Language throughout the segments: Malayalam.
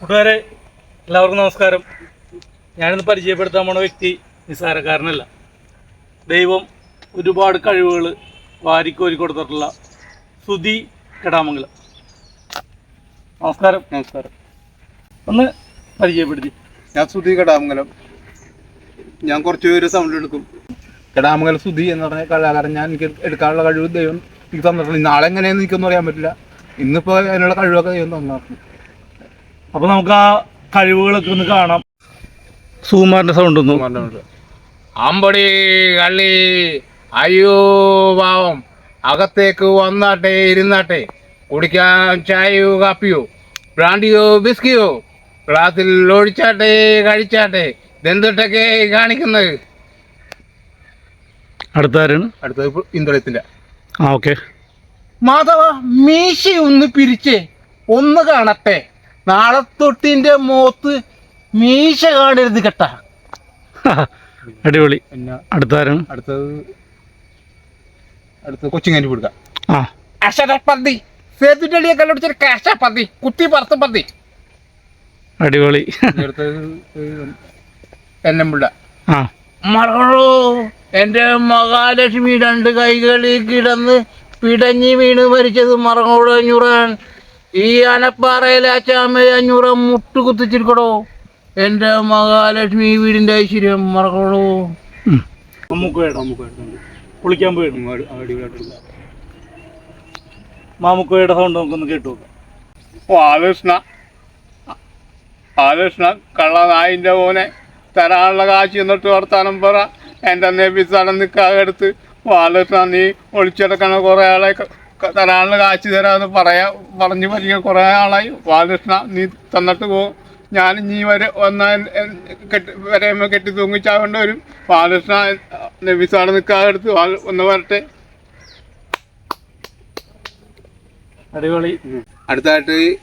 കൂട്ടുകാരെ എല്ലാവർക്കും നമസ്കാരം. ഞാനിന്ന് പരിചയപ്പെടുത്താൻ പോണ വ്യക്തി നിസ്സാരക്കാരനല്ല. ദൈവം ഒരുപാട് കഴിവുകൾ വാരിക്കോരി കൊടുത്തിട്ടുള്ള സുധി കെടാമംഗലം. നമസ്കാരം. നമസ്കാരം. ഒന്ന് പരിചയപ്പെടുത്തി. ഞാൻ സുധി കെടാമംഗലം. ഞാൻ കുറച്ച് പേര് സൗണ്ട് എടുക്കും. കെടാമംഗലം സുധി എന്ന് പറഞ്ഞ കലാകാരൻ ഞാൻ എനിക്ക് എടുക്കാനുള്ള കഴിവ് ദൈവം എനിക്ക് തന്നിട്ടുള്ളൂ നാളെ എങ്ങനെയെന്ന് എനിക്കൊന്നും അറിയാൻ പറ്റില്ല. ഇന്നിപ്പോൾ അതിനുള്ള കഴിവൊക്കെ ദൈവം തന്നു അപ്പോൾ നമുക്ക് ആ കഴിവുകളൊക്കെ ഒന്ന് കാണാം. സൂമാറിന്റെ സൗണ്ട് ഒന്ന്. അമ്പടി കള്ളി അയ്യോ പാവം. അകത്തേക്ക് വന്നാട്ടെ ഇരുന്നാട്ടെ. കുടിക്കാൻ ചായയോ കാപ്പിയോ ബ്രാൻഡിയോ ബിസ്കിയോ ക്ലാസ്സിൽ ഒഴിച്ചാട്ടെ കഴിച്ചാട്ടെ. ഇതെന്തിട്ടൊക്കെ കാണിക്കുന്നത്? അടുത്താരാണ്? അടുത്തത് ഇന്ദ്രത്തിന്റെ ആ ഓക്കെ. മാധവ മീശ ഒന്ന് പിരിച്ചേ ഒന്ന് കാണട്ടെ. നാളെ തൊട്ടിന്റെ മോത്ത് മീശ കാണരുത് കേട്ട. അടിപൊളി. അടുത്താരാണ്? അടുത്തത് അടുത്തത് കൊച്ചിങ്ങാനി കൊടുക്കാം ആ. അക്ഷരപ്പന്തി സേതുറ്റളിയെ കണ്ടുപിടിച്ചൊരു കാശപ്പന്തി കുത്തി പറത്ത് പന്തി. അടിപൊളി. അടുത്തത് എന്നമ്പിള്ള ആ. മകളോ എന്റെ മഹാലക്ഷ്മി രണ്ട് കൈകളിൽ കിടന്ന് പിടഞ്ഞു വീണ് മരിച്ചത് മറങ്ങോട് അഞ്ഞൂറാൻ ഈ അനപ്പാറയിലെ അച്ചാമ്മയെ അഞ്ഞൂറ് മുട്ട് കുത്തിച്ചിരിക്കടോ. എന്റെ മഹാലക്ഷ്മി വീടിന്റെ ഐശ്വര്യം മറക്കോളൂ ഉം. മമ്മൂക്കോയുടെ കുളിക്കാൻ പോയിരുന്നു മാമുക്കോയുടെ സൗണ്ട് നമുക്കൊന്ന് കേട്ടു നോക്കാം. ആകൃഷ്ണ കള്ള നായിന്റെ മോനെ തരാനുള്ള കാശ് എന്നിട്ട് വർത്താനം പറ. എന്റെ നെബിസാനം നിൽക്കാകെടുത്ത് ബാലകൃഷ്ണ നീ ഒളിച്ചെടുക്കണ കുറേ ആളെ തരാനുള്ള കാശ് തരാമെന്ന് പറയാ പറഞ്ഞു പരിചയം കുറേ ആളായി. ബാലകൃഷ്ണ നീ തന്നിട്ട് പോ. ഞാൻ ഇനി വരെ വന്ന കെട്ടി വരെയുമ്പോൾ കെട്ടി തൂങ്ങിച്ചാവേണ്ടി വരും. ബാലകൃഷ്ണ നബിസാട് നിൽക്കാതെടുത്ത് ഒന്ന് വരട്ടെ. അടിപൊളി. അടുത്തായിട്ട്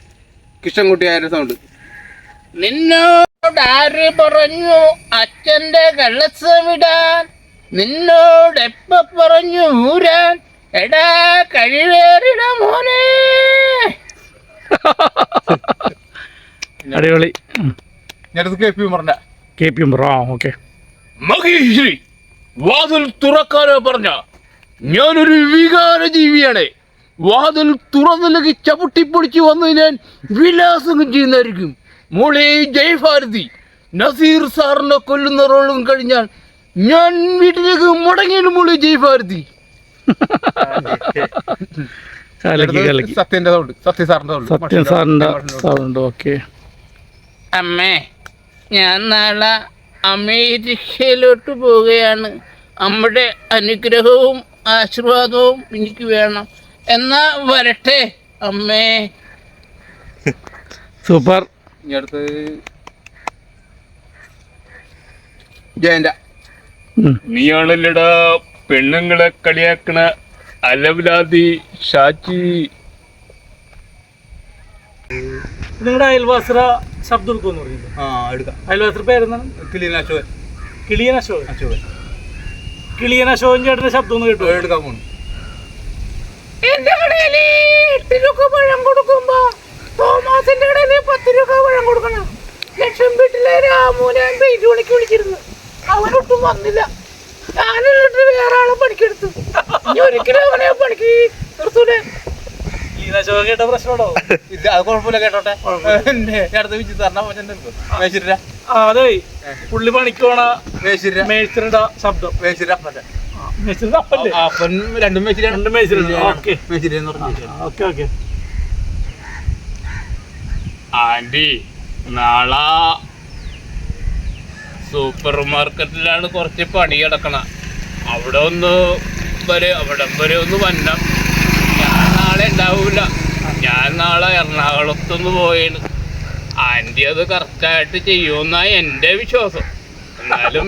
കിഷൻകുട്ടിയായ സൗണ്ട്. നിന്നോട് ആര് പറഞ്ഞു അച്ഛന്റെ കള്ളസമിടാൻ നിന്നോട് എപ്പ പറഞ്ഞു ഊരാൻ. എടാ കഴിവേറിട മോനെ. അടിപൊളി. ഞാനത് കേൾപ്പി പറഞ്ഞ കെ പി എം ആ ഓക്കെ. മഹേശ്വരി വാതിൽ തുറക്കാനോ പറഞ്ഞ. ഞാനൊരു വികാര ജീവിയാണ് വാതിൽ തുറന്നില്ലെങ്കിൽ ചവിട്ടിപ്പൊടിച്ച് വന്ന് ഞാൻ വിലാസം ചെയ്യുന്നതായിരിക്കും. മോളെ ജയഭാരതി നസീർ സാറിനെ കൊല്ലുന്ന റോളും കഴിഞ്ഞാൽ ഞാൻ വീട്ടിലേക്ക് മടങ്ങിയാണ് മോളെ ജയഭാരതി. കലക്കി കലക്കി സത്യന്റെ സൗണ്ട് സത്യ സാറിന്റെ സത്യം സാറിന്റെ സൗണ്ട് ഓക്കെ. അമ്മേ ഞാൻ നാളെ അമേരിക്കയിലോട്ട് പോവുകയാണ്. അമ്മയുടെ അനുഗ്രഹവും ആശീർവാദവും എനിക്ക് വേണം. എന്നാ വരട്ടെ അമ്മേ. സൂപ്പർ. ഇനി അടുത്ത് ജയന്റെ. നീയാണല്ലടാ പെണ്ണുങ്ങളെ കളിയാക്കണ അലവിലാതി ഷാച്ചി നിങ്ങളുടെ അയൽവാസറ ശബ്ദം എടുക്കുമെന്ന് പറഞ്ഞില്ലേ ആ എടുക്കാം. അയൽവാസിയുടെ പേരെന്താണ്? ക്ലീൻ അശോകൻ. കിളിയൻ അശോകൻ. അശോകൻ. കിളിയൻ അശോകൻ ചേട്ടന്റെ ശബ്ദം ഒന്ന് കേട്ടോ. എടുക്കാൻ പോണു എന്റെ കടയിൽ എട്ട് രൂപ പഴം കൊടുക്കുമ്പോ തോമാസിന്റെ കടയിൽ പത്ത് രൂപ പഴം കൊടുക്കണം. ലക്ഷം വീട്ടിലെ രാമൂനെ പെയ്തു വിളിക്ക് വിളിച്ചിരുന്നു. അവനൊട്ടും വന്നില്ല. പണിക്കെടുത്തു. ഇനി ഒരിക്കലും അവനെ പണിക്ക് നിർത്തൂലേ? കിളിയൻ അശോകൻ കേട്ട പ്രശ്നമുണ്ടോ? ഇല്ല അത് കുഴപ്പമില്ല കേട്ടോട്ടെ. എന്നെ അടുത്ത് വിളിച്ച് തരണം മേശിര ആ അതെ. പുള്ളി പണിക്ക് പോണ മേശിര മേസ്ത്രിയുടെ ശബ്ദം. മേശിര അപ്പന്റെ മേസ്ത്രിയുടെ അപ്പല്ലേ അപ്പൻ രണ്ടും മേശിരാണ് രണ്ട് മേസ്ത്രി ഓക്കെ. മേശിര എന്ന് പറഞ്ഞു ഓക്കെ ഓക്കെ. ആന്റി നാളെ സൂപ്പർ മാർക്കറ്റിലാണ് കുറച്ച് പണി കിടക്കണ. അവിടെ ഒന്ന് വരെ അവിടെ വരെ ഒന്ന് വന്നം. ഞാൻ നാളെ ഉണ്ടാവൂല. ഞാൻ നാളെ എറണാകുളത്തൊന്ന് പോയാണ് ആന്റി അത് കറക്റ്റായിട്ട് ചെയ്യുമെന്നാണ് എന്റെ വിശ്വാസം. എന്നാലും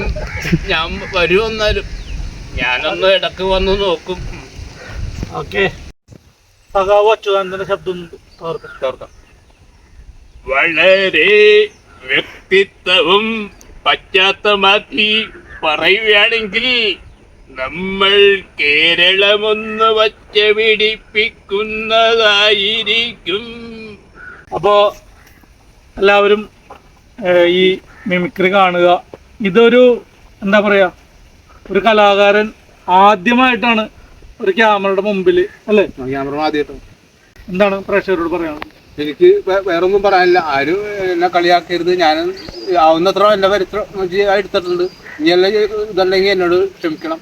ഞാൻ വരും എന്നാലും. ഞാനൊന്ന് ഇടയ്ക്ക് വന്ന് നോക്കും. ഓക്കെ. സഖാവ് അച്യുതാനന്ദന്റെ ശബ്ദം വളരെ വ്യക്തിത്വവും പശ്ചാത്തലമാക്കി പറയുകയാണെങ്കിൽ നമ്മൾ കേരളമൊന്ന് വച്ച പിടിപ്പിക്കുന്നതായിരിക്കും അപ്പോ എല്ലാവരും ഈ മിമിക്രി കാണുക. ഇതൊരു എന്താ പറയാ ഒരു കലാകാരൻ ആദ്യമായിട്ടാണ് ഒരു ക്യാമറയുടെ മുമ്പിൽ അല്ലേ? ക്യാമറ ആദ്യമായിട്ടും എന്താണ് പ്രേക്ഷകരോട് പറയാനുള്ളത്? എനിക്ക് വേറെ വേറൊന്നും പറയാനില്ല. ആരും എന്നെ കളിയാക്കരുത്. ഞാൻ ആവുന്നത്ര എന്റെ പരിത്ര എടുത്തിട്ടുണ്ട്. ഇനി എല്ലാം ഇതുണ്ടെങ്കിൽ എന്നോട് ക്ഷമിക്കണം.